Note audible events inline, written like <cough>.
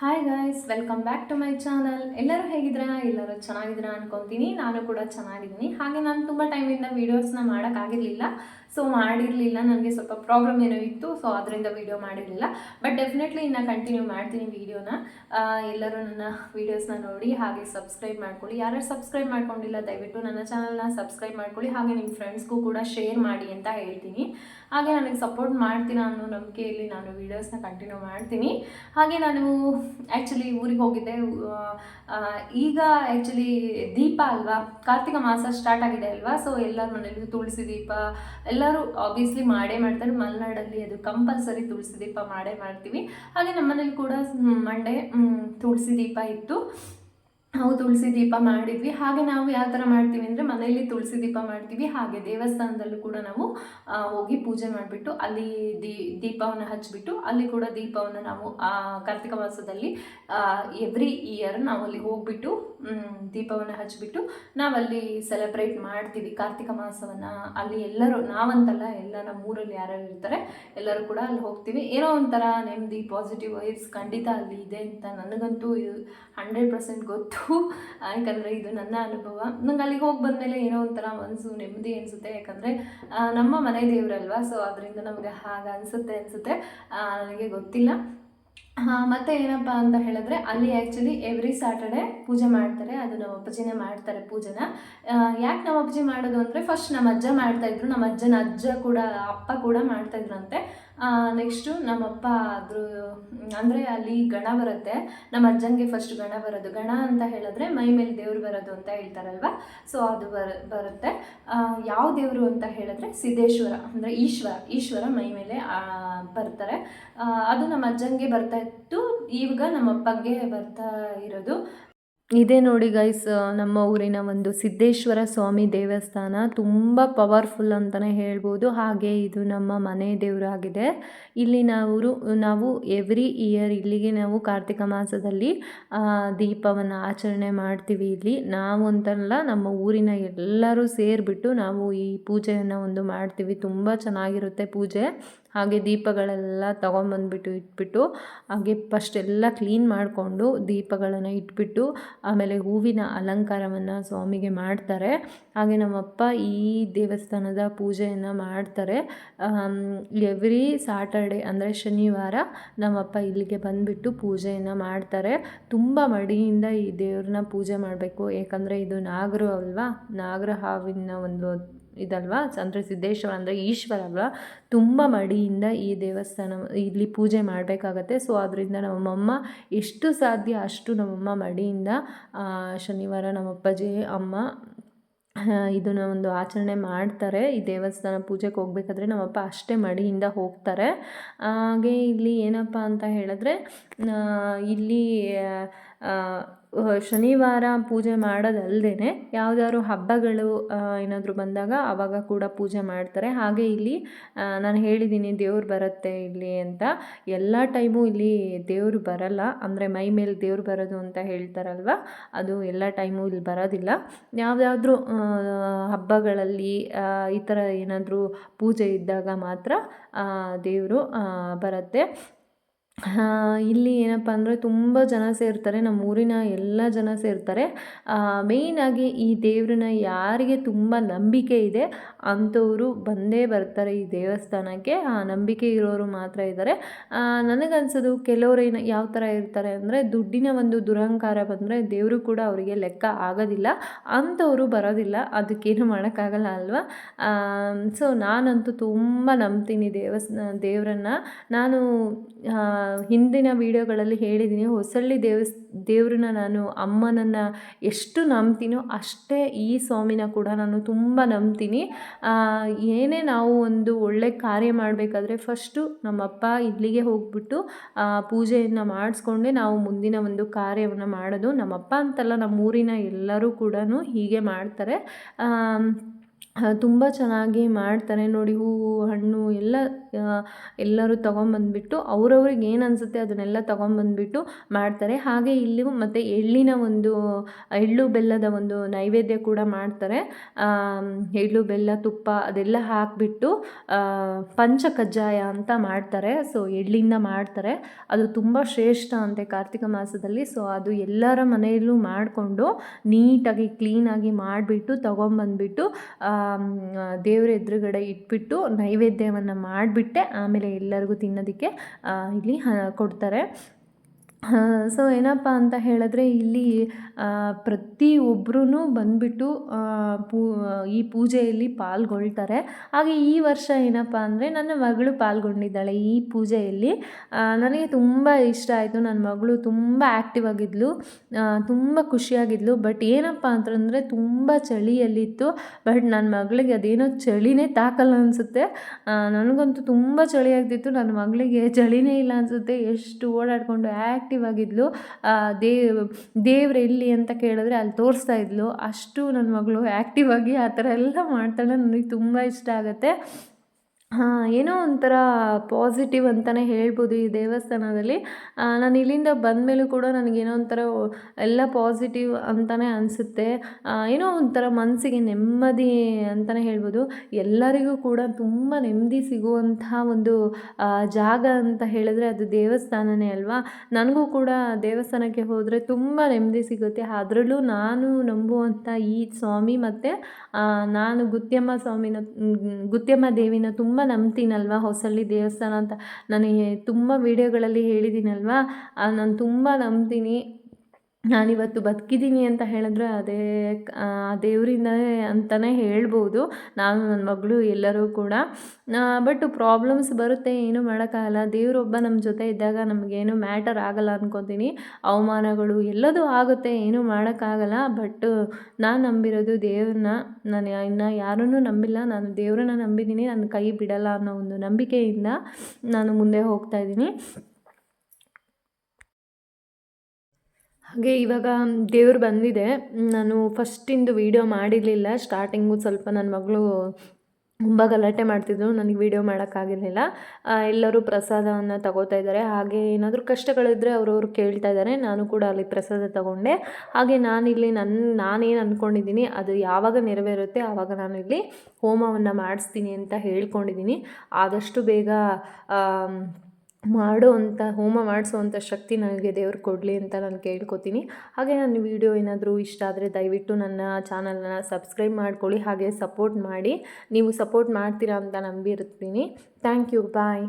Hi guys welcome back to my channel ಎಲ್ಲರೂ ಹೇಗಿದ್ದೀರಾ? ಎಲ್ಲರೂ ಚೆನ್ನಾಗಿದ್ದೀರಾ ಅನ್ಕೊತೀನಿ. ನಾನು ಕೂಡ ಚೆನ್ನಾಗಿದ್ದೀನಿ. ಹಾಗೆ ನಾನು ತುಂಬ ಟೈಮಿಂದ ವೀಡಿಯೋಸ್ನ ಮಾಡೋಕ್ಕಾಗಿರಲಿಲ್ಲ ಸೊ ಮಾಡಿರಲಿಲ್ಲ. ನನಗೆ ಸ್ವಲ್ಪ ಪ್ರಾಬ್ಲಮ್ ಏನೋ ಇತ್ತು. ಸೊ ಅದರಿಂದ ವೀಡಿಯೋ ಮಾಡಿರಲಿಲ್ಲ. ಬಟ್ ಡೆಫಿನೆಟ್ಲಿ ಇನ್ನು ಕಂಟಿನ್ಯೂ ಮಾಡ್ತೀನಿ ವೀಡಿಯೋನ ಎಲ್ಲರೂ ನನ್ನ ವೀಡಿಯೋಸ್ನ ನೋಡಿ, ಹಾಗೆ ಸಬ್ಸ್ಕ್ರೈಬ್ ಮಾಡ್ಕೊಳ್ಳಿ. ಯಾರು ಸಬ್ಸ್ಕ್ರೈಬ್ ಮಾಡ್ಕೊಂಡಿಲ್ಲ, ದಯವಿಟ್ಟು ನನ್ನ ಚಾನಲ್ನ ಸಬ್ಸ್ಕ್ರೈಬ್ ಮಾಡ್ಕೊಳ್ಳಿ. ಹಾಗೆ ನಿಮ್ಮ ಫ್ರೆಂಡ್ಸ್ಗೂ ಕೂಡ ಶೇರ್ ಮಾಡಿ ಅಂತ ಹೇಳ್ತೀನಿ. ಹಾಗೆ ನನಗೆ ಸಪೋರ್ಟ್ ಮಾಡ್ತೀನಿ ಅನ್ನೋ ನಂಬಿಕೆಯಲ್ಲಿ ನಾನು ವೀಡಿಯೋಸ್ನ ಕಂಟಿನ್ಯೂ ಮಾಡ್ತೀನಿ. ಹಾಗೆ ನಾನು ಆ್ಯಕ್ಚುಲಿ ಊರಿಗೆ ಹೋಗಿದ್ದೆ. ಈಗ ಆ್ಯಕ್ಚುಲಿ ದೀಪ ಅಲ್ವಾ, ಕಾರ್ತಿಕ ಮಾಸ ಸ್ಟಾರ್ಟ್ ಆಗಿದೆ ಅಲ್ವಾ? ಸೊ ಎಲ್ಲರ ಮನೇಲಿ ತುಳಸಿ ದೀಪ ಎಲ್ಲರೂ ಆಬ್ವಿಯಸ್ಲಿ ಮಾಡೇ ಮಾಡ್ತಾರೆ. ಮಲೆನಾಡಲ್ಲಿ ಅದು ಕಂಪಲ್ಸರಿ ತುಳಸಿ ದೀಪ ಮಾಡೇ ಮಾಡ್ತೀವಿ. ಹಾಗೆ ನಮ್ಮನೇಲಿ ಕೂಡ ಮಂಡೆ ತುಳಸಿ ದೀಪ ಇತ್ತು. ನಾವು ತುಳಸಿ ದೀಪ ಮಾಡಿದ್ವಿ. ಹಾಗೆ ನಾವು ಯಾವ ಥರ ಮಾಡ್ತೀವಿ ಅಂದರೆ ಮನೆಯಲ್ಲಿ ತುಳಸಿ ದೀಪ ಮಾಡ್ತೀವಿ. ಹಾಗೆ ದೇವಸ್ಥಾನದಲ್ಲೂ ಕೂಡ ನಾವು ಹೋಗಿ ಪೂಜೆ ಮಾಡಿಬಿಟ್ಟು ಅಲ್ಲಿ ದೀ, ದೀಪವನ್ನು ಹಚ್ಚಿಬಿಟ್ಟು ಅಲ್ಲಿ ಕೂಡ ದೀಪವನ್ನು ನಾವು ಕಾರ್ತಿಕ ಮಾಸದಲ್ಲಿ ಎವ್ರಿ ಇಯರ್ ನಾವು ಅಲ್ಲಿ ಹೋಗ್ಬಿಟ್ಟು ದೀಪವನ್ನು ಹಚ್ಚಿಬಿಟ್ಟು ನಾವಲ್ಲಿ ಸೆಲೆಬ್ರೇಟ್ ಮಾಡ್ತೀವಿ. ಕಾರ್ತಿಕ ಮಾಸವನ್ನು ಅಲ್ಲಿ ಎಲ್ಲರೂ, ನಾವಂತಲ್ಲ, ಎಲ್ಲ ನಮ್ಮ ಊರಲ್ಲಿ ಯಾರ್ಯಾರು ಇರ್ತಾರೆ, ಎಲ್ಲರೂ ಕೂಡ ಅಲ್ಲಿ ಹೋಗ್ತೀವಿ. ಏನೋ ಒಂಥರ ನೆಮ್ಮದಿ ಪಾಸಿಟಿವ್ ವೈಬ್ಸ್ ಖಂಡಿತ ಅಲ್ಲಿ ಇದೆ ಅಂತ ನನಗಂತೂ ಹಂಡ್ರೆಡ್ ಪರ್ಸೆಂಟ್ ಗೊತ್ತು. ಯಾಕಂದರೆ ಇದು ನನ್ನ ಅನುಭವ. ನಂಗೆ ಅಲ್ಲಿಗೆ ಹೋಗಿ ಬಂದಮೇಲೆ ಏನೋ ಒಂಥರ ಮನಸ್ಸು ನೆಮ್ಮದಿ ಅನಿಸುತ್ತೆ. ಯಾಕಂದರೆ ನಮ್ಮ ಮನೆ ದೇವರಲ್ವಾ? ಸೊ ಅದರಿಂದ ನಮಗೆ ಹಾಗೆ ಅನಿಸುತ್ತೆ ಅನಿಸುತ್ತೆ. ನನಗೆ ಗೊತ್ತಿಲ್ಲ. ಮತ್ತು ಏನಪ್ಪ ಅಂತ ಹೇಳಿದ್ರೆ ಅಲ್ಲಿ ಆ್ಯಕ್ಚುಲಿ ಎವ್ರಿ ಸ್ಯಾಟರ್ಡೆ ಪೂಜೆ ಮಾಡ್ತಾರೆ, ಅದು ನಮ್ಮ ಅಪ್ಪಾಜಿನೇ ಮಾಡ್ತಾರೆ ಪೂಜೆನ. ಯಾಕೆ ನಮ್ಮ ಅಪ್ಪಾಜಿ ಮಾಡೋದು ಅಂದರೆ ಫಸ್ಟ್ ನಮ್ಮ ಅಜ್ಜ ಮಾಡ್ತಾಯಿದ್ರು ನಮ್ಮ ಅಜ್ಜನ ಅಜ್ಜ ಕೂಡ, ಅಪ್ಪ ಕೂಡ ಮಾಡ್ತಾಯಿದ್ರಂತೆ ನೆಕ್ಸ್ಟು ನಮ್ಮಪ್ಪ ಅದ್ರ ಅಂದರೆ ಅಲ್ಲಿ ಗಣ ಬರುತ್ತೆ, ನಮ್ಮ ಅಜ್ಜಂಗೆ ಫಸ್ಟ್ ಗಣ ಬರೋದು. ಗಣ ಅಂತ ಹೇಳಿದ್ರೆ ಮೈ ಮೇಲೆ ದೇವ್ರು ಬರೋದು ಅಂತ ಹೇಳ್ತಾರಲ್ವ? ಸೊ ಅದು ಬರ, ಬರುತ್ತೆ. ಯಾವ ದೇವರು ಅಂತ ಹೇಳಿದ್ರೆ ಸಿದ್ದೇಶ್ವರ, ಅಂದರೆ ಈಶ್ವರ ಈಶ್ವರ ಮೈ ಮೇಲೆ ಬರ್ತಾರೆ. ಅದು ನಮ್ಮ ಅಜ್ಜಂಗೆ ಬರ್ತಾ ಇತ್ತು ಈಗ ನಮ್ಮ ಅಪ್ಪಗೆ ಬರ್ತಾ ಇರೋದು. ಇದೇ ನೋಡಿ ಗೈಸ್ ನಮ್ಮ ಊರಿನ ಒಂದು ಸಿದ್ದೇಶ್ವರ ಸ್ವಾಮಿ ದೇವಸ್ಥಾನ ತುಂಬ ಪವರ್ಫುಲ್ ಅಂತಲೇ ಹೇಳ್ಬೋದು. ಹಾಗೆ ಇದು ನಮ್ಮ ಮನೆ ದೇವರಾಗಿದೆ. ಇಲ್ಲಿ ನಾವು ನಾವು ಎವ್ರಿ ಇಯರ್ ಇಲ್ಲಿಗೆ ನಾವು ಕಾರ್ತಿಕ ಮಾಸದಲ್ಲಿ ದೀಪವನ್ನು ಆಚರಣೆ ಮಾಡ್ತೀವಿ ಇಲ್ಲಿ. ನಾವು ಅಂತಲ್ಲ ನಮ್ಮ ಊರಿನ ಎಲ್ಲರೂ ಸೇರಿಬಿಟ್ಟು ನಾವು ಈ ಪೂಜೆಯನ್ನು ಒಂದು ಮಾಡ್ತೀವಿ. ತುಂಬ ಚೆನ್ನಾಗಿರುತ್ತೆ ಪೂಜೆ. ಹಾಗೆ ದೀಪಗಳೆಲ್ಲ ತೊಗೊಂಬಂದ್ಬಿಟ್ಟು ಇಟ್ಬಿಟ್ಟು, ಹಾಗೆ ಫಸ್ಟ್ ಎಲ್ಲ ಕ್ಲೀನ್ ಮಾಡಿಕೊಂಡು ದೀಪಗಳನ್ನು ಇಟ್ಬಿಟ್ಟು, ಆಮೇಲೆ ಹೂವಿನ ಅಲಂಕಾರವನ್ನು ಸ್ವಾಮಿಗೆ ಮಾಡ್ತಾರೆ. ಹಾಗೆ ನಮ್ಮಪ್ಪ ಈ ದೇವಸ್ಥಾನದ ಪೂಜೆಯನ್ನು ಮಾಡ್ತಾರೆ. ಎವ್ರಿ ಸಾಟರ್ಡೆ ಅಂದರೆ ಶನಿವಾರ ನಮ್ಮಪ್ಪ ಇಲ್ಲಿಗೆ ಬಂದುಬಿಟ್ಟು ಪೂಜೆಯನ್ನು ಮಾಡ್ತಾರೆ. ತುಂಬ ಮಡಿಯಿಂದ ಈ ದೇವ್ರನ್ನ ಪೂಜೆ ಮಾಡಬೇಕು. ಏಕೆಂದರೆ ಇದು ನಾಗರು ಅಲ್ವಾ? ನಾಗರ ಹಾವಿನ ಒಂದು ಇದಲ್ವಾ? ಅಂದರೆ ಸಿದ್ದೇಶ್ವರ ಅಂದರೆ ಈಶ್ವರ ಅಲ್ವಾ? ತುಂಬ ಮಡಿಯಿಂದ ಈ ದೇವಸ್ಥಾನ, ಇಲ್ಲಿ ಪೂಜೆ ಮಾಡಬೇಕಾಗತ್ತೆ. ಸೊ ಅದರಿಂದ ನಮ್ಮಮ್ಮ ಎಷ್ಟು ಸಾಧ್ಯ ಅಷ್ಟು ನಮ್ಮಮ್ಮ ಮಡಿಯಿಂದ ಶನಿವಾರ ನಮ್ಮಪ್ಪಾಜಿ, ಅಮ್ಮ ಇದನ್ನು ಒಂದು ಆಚರಣೆ ಮಾಡ್ತಾರೆ. ಈ ದೇವಸ್ಥಾನ ಪೂಜೆಗೆ ಹೋಗ್ಬೇಕಾದ್ರೆ ನಮ್ಮಪ್ಪ ಅಷ್ಟೇ ಮಡಿಯಿಂದ ಹೋಗ್ತಾರೆ. ಹಾಗೆ ಇಲ್ಲಿ ಏನಪ್ಪ ಅಂತ ಹೇಳಿದ್ರೆ ಇಲ್ಲಿ ಶನಿವಾರ ಪೂಜೆ ಮಾಡೋದಲ್ಲದೇ ಯಾವುದಾದ್ರು ಹಬ್ಬಗಳು ಏನಾದರೂ ಬಂದಾಗ ಆವಾಗ ಕೂಡ ಪೂಜೆ ಮಾಡ್ತಾರೆ. ಹಾಗೆ ಇಲ್ಲಿ ನಾನು ಹೇಳಿದ್ದೀನಿ ದೇವ್ರು ಬರುತ್ತೆ ಇಲ್ಲಿ ಅಂತ. ಎಲ್ಲ ಟೈಮು ಇಲ್ಲಿ ದೇವರು ಬರಲ್ಲ. ಅಂದರೆ ಮೈ ಮೇಲೆ ದೇವ್ರು ಬರೋದು ಅಂತ ಹೇಳ್ತಾರಲ್ವ? ಅದು ಎಲ್ಲ ಟೈಮು ಇಲ್ಲಿ ಬರೋದಿಲ್ಲ. ಯಾವುದಾದ್ರೂ ಹಬ್ಬಗಳಲ್ಲಿ ಈ ಥರ ಏನಾದರೂ ಪೂಜೆ ಇದ್ದಾಗ ಮಾತ್ರ ದೇವರು ಬರುತ್ತೆ. ಇಲ್ಲಿ ಏನಪ್ಪ ಅಂದರೆ ತುಂಬ ಜನ ಸೇರ್ತಾರೆ. ನಮ್ಮ ಊರಿನ ಎಲ್ಲ ಜನ ಸೇರ್ತಾರೆ. ಮೇಯ್ನಾಗಿ ಈ ದೇವ್ರನ್ನ ಯಾರಿಗೆ ತುಂಬ ನಂಬಿಕೆ ಇದೆ, ಅಂಥವರು ಬಂದೇ ಬರ್ತಾರೆ ಈ ದೇವಸ್ಥಾನಕ್ಕೆ. ಆ, ನಂಬಿಕೆ ಇರೋರು ಮಾತ್ರ ಇದ್ದಾರೆ ನನಗನ್ಸೋದು ಕೆಲವರು ಏನು, ಯಾವ ಥರ ಇರ್ತಾರೆ ಅಂದರೆ ದುಡ್ಡಿನ ಒಂದು ದುರಹಂಕಾರ ಬಂದರೆ ದೇವರು ಕೂಡ ಅವರಿಗೆ ಲೆಕ್ಕ ಆಗೋದಿಲ್ಲ, ಅಂಥವರು ಬರೋದಿಲ್ಲ. ಅದಕ್ಕೇನು ಮಾಡೋಕ್ಕಾಗಲ್ಲ ಅಲ್ವಾ? ಸೊ ನಾನಂತೂ ತುಂಬ ನಂಬ್ತೀನಿ ದೇವಸ್, ದೇವರನ್ನ. ನಾನು ಹಿಂದಿನ ವೀಡಿಯೋಗಳಲ್ಲಿ ಹೇಳಿದ್ದೀನಿ, ಹೊಸಳ್ಳಿ ದೇವಸ್, ದೇವ್ರನ್ನ ನಾನು, ಅಮ್ಮನನ್ನು ಎಷ್ಟು ನಂಬ್ತೀನೋ ಅಷ್ಟೇ ಈ ಸ್ವಾಮಿನ ಕೂಡ ನಾನು ತುಂಬ ನಂಬ್ತೀನಿ. ಏನೇ ನಾವು ಒಂದು ಒಳ್ಳೆ ಕಾರ್ಯ ಮಾಡಬೇಕಾದ್ರೆ ಫಸ್ಟು ನಮ್ಮಪ್ಪ ಇಲ್ಲಿಗೆ ಹೋಗ್ಬಿಟ್ಟು ಪೂಜೆಯನ್ನು ಮಾಡಿಸ್ಕೊಂಡೆ ನಾವು ಮುಂದಿನ ಒಂದು ಕಾರ್ಯವನ್ನು ಮಾಡೋದು. ನಮ್ಮಪ್ಪ ಅಂತಲ್ಲ ನಮ್ಮ ಊರಿನ ಎಲ್ಲರೂ ಕೂಡ ಹೀಗೆ ಮಾಡ್ತಾರೆ. ತುಂಬ ಚೆನ್ನಾಗಿ ಮಾಡ್ತಾರೆ ನೋಡಿ, ಹೂವು, ಹಣ್ಣು, ಎಲ್ಲ ಎಲ್ಲರೂ ತೊಗೊಂಬಂದ್ಬಿಟ್ಟು ಅವ್ರವ್ರಿಗೆ ಏನು ಅನಿಸುತ್ತೆ ಅದನ್ನೆಲ್ಲ ತೊಗೊಂಬಂದ್ಬಿಟ್ಟು ಮಾಡ್ತಾರೆ. ಹಾಗೆ ಇಲ್ಲಿ ಮತ್ತು ಎಳ್ಳಿನ ಒಂದು, ಎಳ್ಳು ಬೆಲ್ಲದ ಒಂದು ನೈವೇದ್ಯ ಕೂಡ ಮಾಡ್ತಾರೆ. ಎಳ್ಳು, ಬೆಲ್ಲ, ತುಪ್ಪ ಅದೆಲ್ಲ ಹಾಕಿಬಿಟ್ಟು ಪಂಚ ಕಜ್ಜಾಯ ಅಂತ ಮಾಡ್ತಾರೆ. ಸೊ, ಎಳ್ಳಿಂದ ಮಾಡ್ತಾರೆ. ಅದು ತುಂಬ ಶ್ರೇಷ್ಠ ಅಂತೆ ಕಾರ್ತಿಕ ಮಾಸದಲ್ಲಿ. ಸೊ, ಅದು ಎಲ್ಲರ ಮನೆಯಲ್ಲೂ ಮಾಡಿಕೊಂಡು ನೀಟಾಗಿ, ಕ್ಲೀನಾಗಿ ಮಾಡಿಬಿಟ್ಟು ತೊಗೊಂಬಂದ್ಬಿಟ್ಟು ದೇವ್ರ ಎದುರುಗಡೆ ಇಟ್ಬಿಟ್ಟು ನೈವೇದ್ಯವನ್ನು ಮಾಡಿಬಿಟ್ಟೆ ಆಮೇಲೆ ಎಲ್ಲರಿಗೂ ತಿನ್ನೋದಕ್ಕೆ ಇಲ್ಲಿ ಕೊಡ್ತಾರೆ. <laughs> ಸೊ ಏನಪ್ಪ ಅಂತ ಹೇಳಿದ್ರೆ ಇಲ್ಲಿ ಪ್ರತಿಯೊಬ್ಬರೂ ಬಂದುಬಿಟ್ಟು ಪೂ, ಈ ಪೂಜೆಯಲ್ಲಿ ಪಾಲ್ಗೊಳ್ತಾರೆ. ಹಾಗೆ ಈ ವರ್ಷ ಏನಪ್ಪ ಅಂದರೆ ನನ್ನ ಮಗಳು ಪಾಲ್ಗೊಂಡಿದ್ದಾಳೆ ಈ ಪೂಜೆಯಲ್ಲಿ. ನನಗೆ ತುಂಬ ಇಷ್ಟ ಆಯಿತು. ನನ್ನ ಮಗಳು ತುಂಬ ಆ್ಯಕ್ಟಿವ್ ಆಗಿದ್ಲು. ತುಂಬ ಖುಷಿಯಾಗಿದ್ಲು. ಬಟ್ ಏನಪ್ಪ ಅಂತಂದರೆ ತುಂಬ ಚಳಿಯಲ್ಲಿತ್ತು. ಬಟ್ ನನ್ನ ಮಗಳಿಗೆ ಅದೇನೋ ಚಳಿನೇ ತಾಕಲ್ಲ ಅನಿಸುತ್ತೆ. ನನಗಂತೂ ತುಂಬ ಚಳಿ ಆಗ್ತಿತ್ತು ನನ್ನ ಮಗಳಿಗೆ ಚಳಿನೇ ಇಲ್ಲ ಅನಿಸುತ್ತೆ. ಎಷ್ಟು ಓಡಾಡಿಕೊಂಡು ಆ್ಯಕ್ಟಿವ್ ಆಗಿದ್ಲು ದೇ ದೇವ್, ದೇವ್ರು ಎಲ್ಲಿ ಅಂತ ಕೇಳಿದ್ರೆ ಅಲ್ಲಿ ತೋರಿಸ್ತಾ ಇದ್ಲು. ಅಷ್ಟು ನನ್ನ ಮಗಳು ಆ್ಯಕ್ಟಿವ್ ಆಗಿ ಆ ಥರ ಎಲ್ಲ ಮಾಡ್ತಾಳೆ. ನನಗೆ ತುಂಬ ಇಷ್ಟ ಆಗುತ್ತೆ. ಹಾಂ, ಏನೋ ಒಂಥರ ಪಾಸಿಟಿವ್ ಅಂತಲೇ ಹೇಳ್ಬೋದು ಈ ದೇವಸ್ಥಾನದಲ್ಲಿ. ನಾನು ಇಲ್ಲಿಂದ ಬಂದಮೇಲೂ ಕೂಡ ನನಗೇನೋ ಒಂಥರ ಎಲ್ಲ ಪಾಸಿಟಿವ್ ಅಂತಲೇ ಅನಿಸುತ್ತೆ. ಏನೋ ಒಂಥರ ಮನಸ್ಸಿಗೆ ನೆಮ್ಮದಿ ಅಂತಲೇ ಹೇಳ್ಬೋದು. ಎಲ್ಲರಿಗೂ ಕೂಡ ತುಂಬ ನೆಮ್ಮದಿ ಸಿಗುವಂತಹ ಒಂದು ಜಾಗ ಅಂತ ಹೇಳಿದ್ರೆ ಅದು ದೇವಸ್ಥಾನನೇ ಅಲ್ವಾ? ನನಗೂ ಕೂಡ ದೇವಸ್ಥಾನಕ್ಕೆ ಹೋದರೆ ತುಂಬ ನೆಮ್ಮದಿ ಸಿಗುತ್ತೆ. ಅದರಲ್ಲೂ ನಾನು ನಂಬುವಂಥ ಈ ಸ್ವಾಮಿ ಮತ್ತು ನಾನು ಗುತ್ಯಮ್ಮ ಸ್ವಾಮಿನ, ಗುತ್ಯಮ್ಮ ದೇವಿನ ತುಂಬ ನಂಬ್ತೀನಲ್ವ ಹೊಸಳ್ಳಿ ದೇವಸ್ಥಾನ ಅಂತ? ನಾನು ತುಂಬ ವೀಡಿಯೋಗಳಲ್ಲಿ ಹೇಳಿದ್ದೀನಲ್ವ ನಾನು ತುಂಬ ನಂಬ್ತೀನಿ. ನಾನಿವತ್ತು ಬದುಕಿದ್ದೀನಿ ಅಂತ ಹೇಳಿದ್ರೆ ಅದೇ ಆ ದೇವರಿಂದನೇ ಅಂತಲೇ ಹೇಳ್ಬೋದು. ನಾನು ನನ್ನ ಮಗಳು ಎಲ್ಲರೂ ಕೂಡ. ಬಟ್ ಪ್ರಾಬ್ಲಮ್ಸ್ ಬರುತ್ತೆ, ಏನೂ ಮಾಡೋಕ್ಕಾಗಲ್ಲ. ದೇವರೊಬ್ಬ ನಮ್ಮ ಜೊತೆ ಇದ್ದಾಗ ನಮಗೇನು ಮ್ಯಾಟರ್ ಆಗಲ್ಲ ಅಂದ್ಕೊತೀನಿ ಅವಮಾನಗಳು ಎಲ್ಲದೂ ಆಗುತ್ತೆ, ಏನೂ ಮಾಡೋಕ್ಕಾಗಲ್ಲ. ಬಟ್ ನಾನು ನಂಬಿರೋದು ದೇವ್ರನ್ನ, ನಾನು ಇನ್ನು ಯಾರನ್ನೂ ನಂಬಿಲ್ಲ. ನಾನು ದೇವ್ರನ್ನ ನಂಬಿದ್ದೀನಿ. ನನ್ನ ಕೈ ಬಿಡಲ್ಲ ಅನ್ನೋ ಒಂದು ನಂಬಿಕೆಯಿಂದ ನಾನು ಮುಂದೆ ಹೋಗ್ತಾ ಇದ್ದೀನಿ. ಹಾಗೆ ಇವಾಗ ದೇವ್ರು ಬಂದಿದೆ. ನಾನು ಫಸ್ಟಿಂದು ವೀಡಿಯೋ ಮಾಡಿರಲಿಲ್ಲ. ಸ್ಟಾರ್ಟಿಂಗು ಸ್ವಲ್ಪ ನನ್ನ ಮಗಳು ತುಂಬ ಗಲಾಟೆ ಮಾಡ್ತಿದ್ರು. ನನಗೆ ವೀಡಿಯೋ ಮಾಡೋಕ್ಕಾಗಿರಲಿಲ್ಲ ಎಲ್ಲರೂ ಪ್ರಸಾದವನ್ನು ತಗೋತಾ ಇದ್ದಾರೆ. ಹಾಗೆ ಏನಾದರೂ ಕಷ್ಟಗಳಿದ್ದರೆ ಅವರವರು ಕೇಳ್ತಾ ಇದ್ದಾರೆ. ನಾನು ಕೂಡ ಅಲ್ಲಿ ಪ್ರಸಾದ ತಗೊಂಡೆ. ಹಾಗೆ ನಾನಿಲ್ಲಿ ನನ್ನ ನಾನೇನು ಅಂದ್ಕೊಂಡಿದ್ದೀನಿ ಅದು ಯಾವಾಗ ನೆರವೇರುತ್ತೆ ಆವಾಗ ನಾನು ಇಲ್ಲಿ ಹೋಮವನ್ನು ಮಾಡಿಸ್ತೀನಿ ಅಂತ ಹೇಳ್ಕೊಂಡಿದ್ದೀನಿ. ಆದಷ್ಟು ಬೇಗ ಮಾಡುವಂಥ ಹೋಮ ಮಾಡಿಸುವಂಥ ಶಕ್ತಿ ನನಗೆ ದೇವ್ರು ಕೊಡಲಿ ಅಂತ ನಾನು ಕೇಳ್ಕೊತೀನಿ. ಹಾಗೆ ನನ್ನ ವಿಡಿಯೋ ಏನಾದರೂ ಇಷ್ಟ ಆದರೆ ದಯವಿಟ್ಟು ನನ್ನ ಚಾನಲನ್ನು ಸಬ್ಸ್ಕ್ರೈಬ್ ಮಾಡ್ಕೊಳ್ಳಿ, ಹಾಗೆ ಸಪೋರ್ಟ್ ಮಾಡಿ. ನೀವು ಸಪೋರ್ಟ್ ಮಾಡ್ತೀರಾ ಅಂತ ನಂಬಿರ್ತೀನಿ. Thank you, bye.